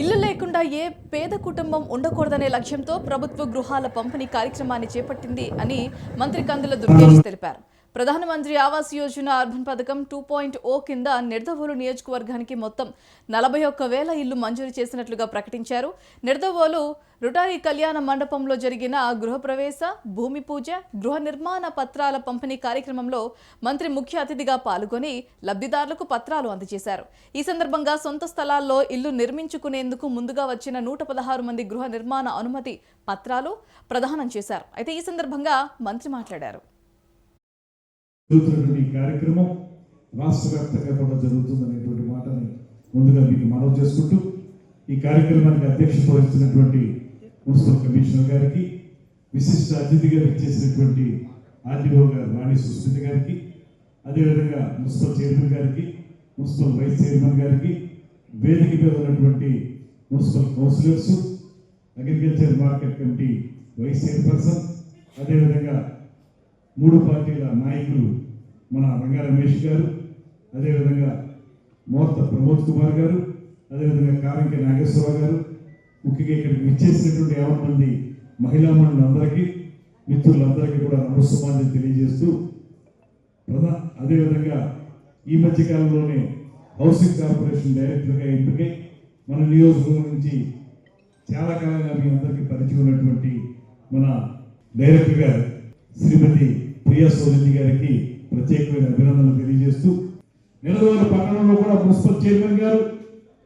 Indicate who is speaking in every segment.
Speaker 1: ఇల్లు లేకుండా ఏ పేద కుటుంబం ఉండకూడదనే లక్ష్యంతో ప్రభుత్వ గృహాల పంపిణీ కార్యక్రమాన్ని చేపట్టింది అని మంత్రి కందుల దుర్గేష్ తెలిపారు. ప్రధానమంత్రి ఆవాస్ యోజన అర్బన్ పథకం టూ పాయింట్ ఓ కింద నిర్దవోలు నియోజకవర్గానికి మొత్తం నలభై ఒక్క వేల ఇల్లు మంజూరు చేసినట్లుగా ప్రకటించారు. నిర్దవోలు రుటారీ కళ్యాణ మండపంలో జరిగిన గృహప్రవేశ భూమి పూజ గృహ నిర్మాణ పత్రాల పంపిణీ కార్యక్రమంలో మంత్రి ముఖ్య అతిథిగా పాల్గొని లబ్ధిదారులకు పత్రాలు అందజేశారు. ఈ సందర్భంగా సొంత స్థలాల్లో ఇల్లు నిర్మించుకునేందుకు ముందుగా వచ్చిన నూట పదహారు మంది గృహ నిర్మాణ అనుమతి పత్రాలు ప్రదానం చేశారు. అయితే ఈ సందర్భంగా మంత్రి మాట్లాడారు.
Speaker 2: జరుగుతున్నటువంటి ఈ కార్యక్రమం రాష్ట్ర వ్యాప్తంగా కూడా జరుగుతుందనేటువంటి మాటని ముందుగా మీకు మనవి చేసుకుంటూ ఈ కార్యక్రమానికి అధ్యక్షత వహిస్తున్నటువంటి మున్సిపల్ కమిషనర్ గారికి విశిష్ట అతిథిగా విచ్చేసినటువంటి ఆర్డీఓ గారు రాణి సుస్మిత గారికి అదేవిధంగా మున్సిపల్ చైర్మన్ గారికి మున్సిపల్ వైస్ చైర్మన్ గారికి వేదిక మీద ఉన్నటువంటి municipal councillors agriculture market committee vice chairperson అదేవిధంగా మూడు పార్టీల నాయకులు మన రంగా రమేష్ గారు అదేవిధంగా మోత ప్రమోద్ కుమార్ గారు అదేవిధంగా కారంకి నాగేశ్వరరావు గారు ముఖ్యంగా ఇక్కడికి విచ్చేసినటువంటి యాభై మంది మహిళా మండలందరికీ మిత్రులందరికీ కూడా నమస్సుమాన్ని తెలియజేస్తూ ప్రధా అదేవిధంగా ఈ మధ్య కాలంలోనే హౌసింగ్ కార్పొరేషన్ డైరెక్టర్గా ఎంపికై మన నియోజకవర్గం నుంచి చాలా కాలంగా మీ అందరికీ పరిచయం ఉన్నటువంటి మన డైరెక్టర్ గారు శ్రీమతి ప్రియా సోదరి గారికి ప్రత్యేకమైన అభినందనలు తెలియజేస్తూ నెలవారు పట్టణంలో కూడా మున్సిపల్ చైర్మన్ గారు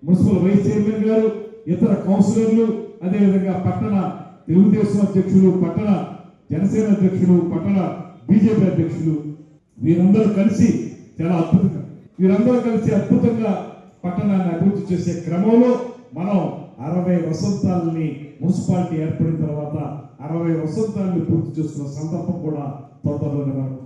Speaker 2: మున్సిపల్ వైస్ చైర్మన్ గారు ఇతర కౌన్సిలర్లు అదేవిధంగా పట్టణ తెలుగుదేశం అధ్యక్షులు పట్టణ జనసేన అధ్యక్షులు పట్టణ బీజేపీ అధ్యక్షులు వీరందరూ కలిసి చాలా అద్భుతంగా వీరందరూ కలిసి అద్భుతంగా పట్టణాన్ని అభివృద్ధి చేసే క్రమంలో మనం అరవై వసంతాలని మున్సిపాలిటీ ఏర్పడిన తర్వాత అరవై వసంతాలని పూర్తి చేస్తున్న సందర్భం కూడా తొందరలోనే మనకు